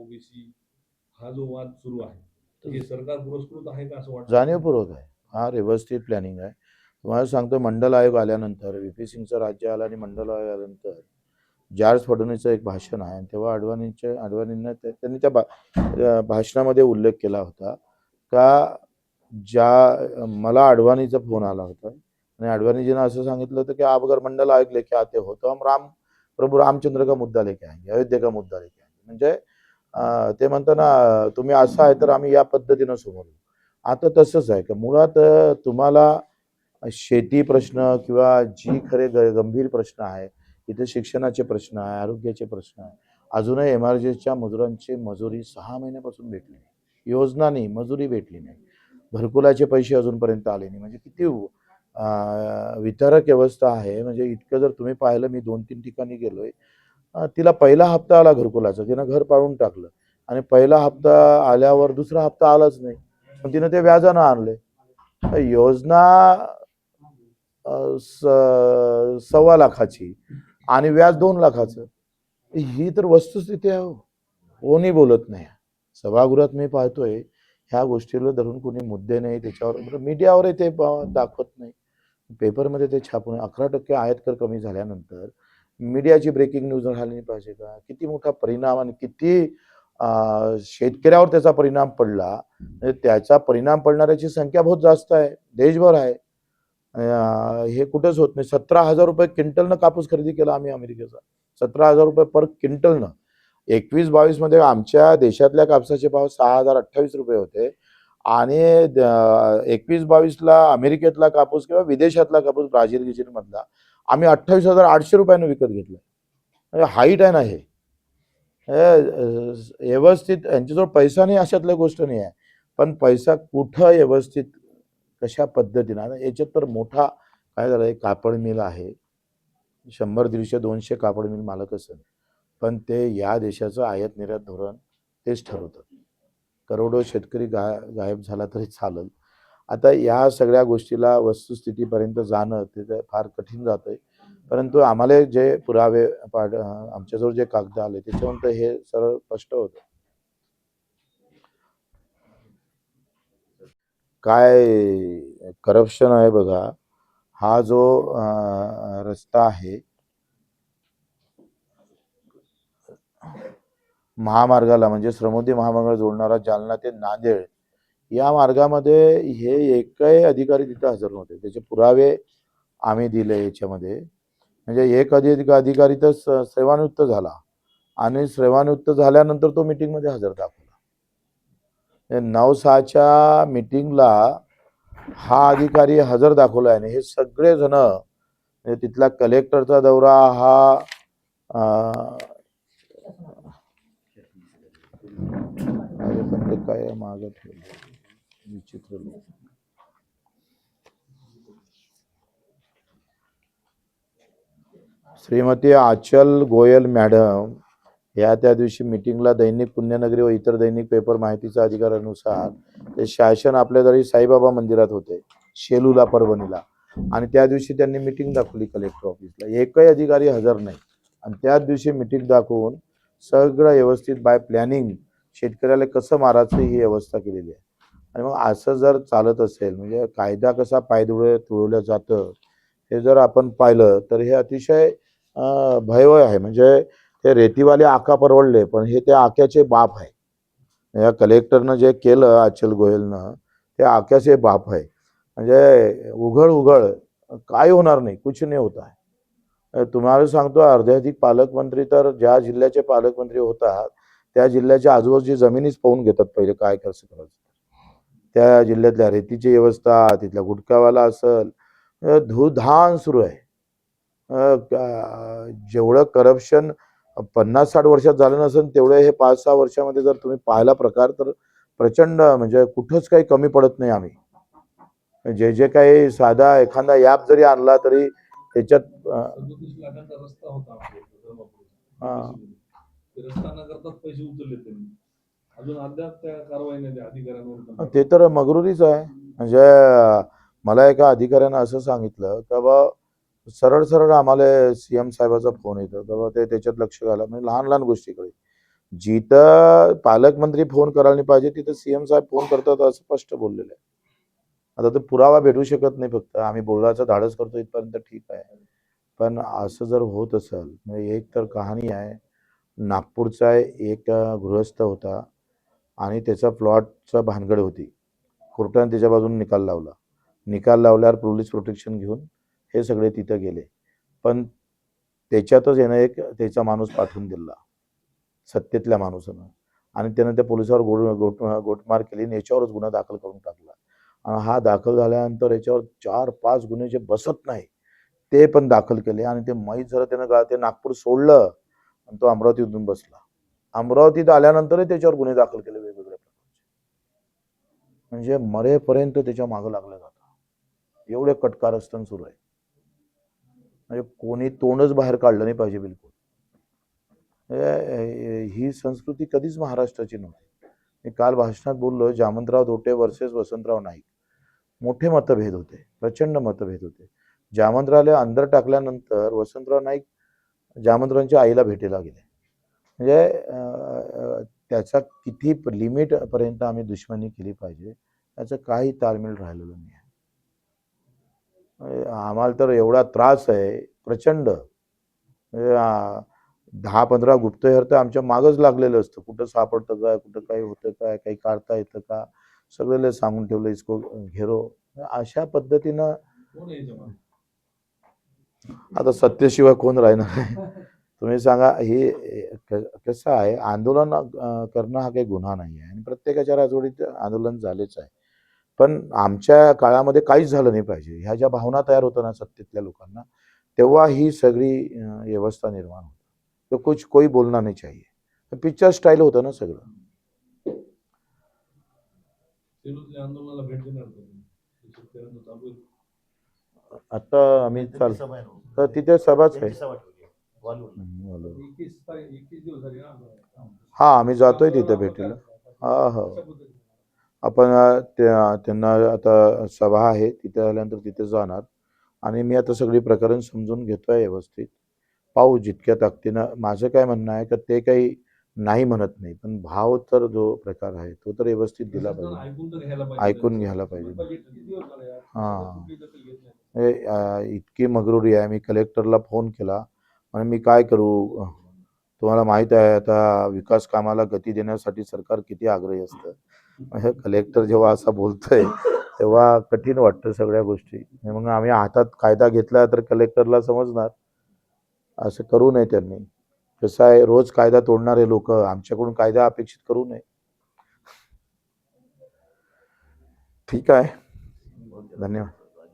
OBC हा जो वाद सुरू आहे हे सरकार पुरस्कृत आहे का असं वाटतं? जाणीवपूर्वक आहे. हा व्यवस्थित प्लॅनिंग आहे. तुम्हाला सांगतो मंडल आयोग आल्यानंतर व्ही पी सिंगचं राज्य आलं आणि मंडल आयोग आल्यानंतर जॉर्ज फडणवीसचं एक भाषण आहे. आणि तेव्हा अडवाणीच्या अडवाणींना त्या- त्यांनी त्या भा भाषणामध्ये उल्लेख केला होता का ज्या मला अडवाणीचा फोन आला होता. आणि अडवाणीजीनं असं सांगितलं होतं की आप अगर मंडल आयोग लेके आते हो तो हम राम प्रभू रामचंद्र का मुद्दा लेके आएंगे अयोध्या का मुद्दा लेके आएंगे म्हणजे ते म्हणतो ना तुम्ही असं आहे तर आम्ही या पद्धतीनं समोर आता तसंच आहे का? मुळात तुम्हाला शेती प्रश्न किंवा जी खरे ग गंभीर प्रश्न आहे इथे शिक्षणाचे प्रश्न आहे आरोग्याचे प्रश्न आहे अजूनही एमआरजीच्या मजुरांची मजुरी सहा महिन्यापासून भेटली नाही. योजना नाही मजुरी भेटली नाही. घरकुलाचे पैसे अजूनपर्यंत आले नाही. म्हणजे किती वितरक व्यवस्था आहे. म्हणजे इतकं जर तुम्ही पाहिलं मी दोन तीन ठिकाणी गेलोय तिला पहिला हप्ता आला घरकुलाचा तिनं घर पाळून टाकलं. आणि पहिला हप्ता आल्यावर दुसरा हप्ता आलाच नाही. पण तिनं ते व्याजानं आणले. योजना स- सव्वा लाखाची आणि व्याज दोन लाखाचं. ही तर वस्तुस्थिती आहे हो. कोणी बोलत नाही. सभागृहात मी पाहतोय ह्या गोष्टीला धरून कोणी मुद्दे नाही त्याच्यावर म्हणजे मीडियावरही ते दाखवत नाही. पेपरमध्ये ते छापून अकरा टक्के आयतकर कमी झाल्यानंतर मीडियाची ब्रेकिंग न्यूज झाली पाहिजे का? किती मोठा परिणाम आणि किती शेतकऱ्यावर त्याचा परिणाम पडला म्हणजे त्याचा परिणाम पडणाऱ्याची संख्या बहुत जास्त आहे देशभर आहे. हे कुठंच होत नाही. सतरा हजार रुपये क्विंटलनं कापूस खरेदी केला आम्ही अमेरिकेचा. सतरा हजार रुपये पर क्विंटलनं. एकवीस बावीसमध्ये आमच्या देशातल्या कापसाचे भाव सहा हजार अठ्ठावीस रुपये होते. आणि एकवीस बावीसला अमेरिकेतला कापूस किंवा विदेशातला कापूस ब्राझील गिझील मधला आम्ही अठ्ठावीस हजार आठशे रुपयानं विकत घेतलं म्हणजे हाईट आहे ना हे. व्यवस्थित यांच्याजवळ पैसा नाही अशातल्या गोष्ट नाही आहे. पण पैसा कुठं व्यवस्थित कशा पद्धतीनं याच्यात तर मोठा काय झालं कापड मिल आहे. शंभर दीडशे दोनशे कापड मिल मालक असेल पण ते या देशाचं आयात निर्यात धोरण तेच ठरवतात. करोडो शेतकरी गा गायब झाला तरी चालेल. आता या सगळ्या गोष्टीला वस्तुस्थितीपर्यंत जाणं ते फार कठीण जातं आहे परंतु आम्हाला जे पुरावे पाड आमच्याजवळ जे कागद आले त्याच्यानंतर हे सरळ स्पष्ट होतं. काय करप्शन आहे बघा. हा जो रस्ता आहे. महामार्गाला म्हणजे श्रमोदी महामार्ग जोडणारा जालना ते नांदेड. या मार्गामध्ये हे एकही अधिकारी तिथं हजर नव्हते. त्याचे पुरावे आम्ही दिले याच्यामध्ये. म्हणजे एक अधिक अधिकारी तर सेवानिवृत्त झाला. आणि सेवानिवृत्त झाल्यानंतर तो मीटिंगमध्ये हजर दाखवला. नऊ सहाच्या मिटिंगला हा अधिकारी हजर दाखवला आणि हे सगळे जण म्हणजे तिथला कलेक्टरचा दौरा हा अरे पण ते काय मागं ठेवलं? विचित्र लोक. श्रीमती आचल गोयल मॅडम या त्या दिवशी मिटिंगला दैनिक पुण्यनगरी व इतर दैनिक पेपर माहितीच्या अधिकारानुसार ते शासन आपल्या तरी साईबाबा मंदिरात होते शेलूला परभणीला. आणि त्या दिवशी त्यांनी मिटिंग दाखवली कलेक्टर ऑफिसला. एकही अधिकारी हजर नाही. आणि त्याच दिवशी मिटिंग दाखवून सगळं व्यवस्थित बाय प्लॅनिंग शेतकऱ्याला कसं मारायचं ही व्यवस्था केलेली आहे. आणि मग असं जर चालत असेल म्हणजे कायदा कसा पायदुळे तुळवलं जातं हे जर आपण पाहिलं तर हे अतिशय भयवय आहे. म्हणजे ते रेतीवाले आका परवडले पण हे त्या आक्याचे बाप आहे. या कलेक्टरनं जे केलं अचल गोयलनं ते आक्याचे बाप आहे. म्हणजे उघड उघड काय होणार नाही कुछ नाही होत आहे. तुम्हाला सांगतो अर्ध्याधिक पालकमंत्री तर ज्या जिल्ह्याचे पालकमंत्री होतात त्या जिल्ह्याच्या आजूबाजूची जमिनीच पाहून घेतात पहिले काय कसं करायचं. त्या जिल्ह्यातल्या रेतीची व्यवस्था तिथल्या गुटखावाला असल धूधान सुरू आहे जेवढं करप्शन पन्नास साठ वर्षात झालं नसेल तेवढं हे पाच सहा वर्षामध्ये जर तुम्ही पाहिला प्रकार तर प्रचंड म्हणजे कुठंच काही कमी पडत नाही आम्ही जे जे काही साधा एखादा ॲप जरी आणला तरी त्याच्यात. हा. पैसे उचलले अजून अद्याप त्या कारवाई नाही त्या अधिकाऱ्यांवर ते तर मगरुरीच आहे. म्हणजे मला एका अधिकाऱ्यानं असं सांगितलं का बा सरळ सरळ आम्हाला सी एम साहेबाचा फोन येतो. बाबा ते त्याच्यात लक्ष घाला. म्हणजे लहान लहान गोष्टीकडे. जिथं पालकमंत्री फोन करायला पाहिजे तिथं सीएम साहेब फोन करतात असं स्पष्ट बोललेलं आहे. आता तो पुरावा भेटू शकत नाही फक्त. आम्ही बोलायचं धाडस करतो इथपर्यंत ठीक आहे. पण असं जर होत असेल म्हणजे एक तर कहाणी आहे. नागपूरचा एक गृहस्थ होता. आणि त्याचा प्लॉटचा भानगड होती. कोर्टाने त्याच्या बाजूने निकाल लावला. निकाल लावल्यावर पोलीस प्रोटेक्शन घेऊन हे सगळे तिथं गेले. पण त्याच्यातच यानं एक त्याचा माणूस पाठवून दिला. सत्तेतल्या माणूसानं. आणि त्यानं त्या पोलिसावर गोड गोट गोटमार केली आणि याच्यावरच गुन्हा दाखल करून टाकला. आणि हा दाखल झाल्यानंतर याच्यावर चार पाच गुन्हे जे बसत नाही ते पण दाखल केले आणि ते माहीत झालं त्यानं गा ते नागपूर सोडलं आणि तो अमरावतीतून बसला. अमरावतीत आल्यानंतरही त्याच्यावर गुन्हे दाखल केले वेगवेगळ्या प्रकारचे. म्हणजे मरेपर्यंत त्याच्या मागं लागलं जातं एवढे कटकारस्थान सुरू आहे. म्हणजे कोणी तोंडच बाहेर काढलं नाही पाहिजे बिलकुल. ही संस्कृती कधीच महाराष्ट्राची नव्हती. मी काल भाषणात बोललो जामंतराव धोटे वर्सेस वसंतराव नाईक. मोठे मतभेद होते प्रचंड मतभेद होते. जामंतरावला अंदर टाकल्यानंतर वसंतराव नाईक जामंतरावांच्या आईला भेटीला गेले. म्हणजे त्याचा किती लिमिट पर्यंत आम्ही दुश्मनी केली पाहिजे त्याचं काही ताळमेळ राहिलेलं नाही आहे. म्हणजे आम्हाला तर एवढा त्रास आहे प्रचंड. म्हणजे दहा पंधरा गुप्तहेर तर आमच्या मागच लागलेलं असतं. कुठं सापडतं काय कुठं काही होतं काय काही काढता येतं का? सगळ्याला सांगून ठेवलं इसको घेरो. अशा पद्धतीनं? आता सत्तेशिवाय कोण राहणार आहे? तुम्ही सांगा हे कसं आहे? आंदोलन करणं हा काही गुन्हा नाही आहे आणि प्रत्येकाच्या राजवडीत आंदोलन झालेच आहे. पण आमच्या काळामध्ये काहीच झालं नाही पाहिजे. ह्या ज्या भावना तयार होत्या ना सत्तेतल्या लोकांना तेव्हा ही सगळी व्यवस्था निर्माण होती. तो कुछ कोई बोलना नहीं चाहिए. पिक्चर स्टाईल होतं ना सगळं. आता आम्ही चाल सभा आहे ना. तर तिथे सभाच आहे. हा आम्ही जातोय तिथे भेटीला. हा हो? आपण त्यांना आता सभा आहे तिथे आल्यानंतर तिथे जाणार. आणि मी आता सगळी प्रकरण समजून घेतोय व्यवस्थित. पाहू जितक्या ताकदीनं माझं काय म्हणणं आहे का ते काही नाही म्हणत नाही पण भाव तर जो प्रकार आहे तो तर व्यवस्थित दिला पाहिजे. ऐकून घ्यायला पाहिजे? हा. इतकी मगरुरी आहे. मी कलेक्टरला फोन केला. आणि मी काय करू? तुम्हाला माहीत आहे आता विकास कामाला गती देण्यासाठी सरकार किती आग्रही असतं. कलेक्टर जेव्हा असा बोलतोय तेव्हा कठीण वाटतं सगळ्या गोष्टी. मग आम्ही हातात कायदा घेतला तर कलेक्टरला समजणार. असं करू नये त्यांनी. कसं आहे रोज कायदा तोडणारे लोक आमच्याकडून कायदा अपेक्षित करू नये. ठीक आहे. धन्यवाद.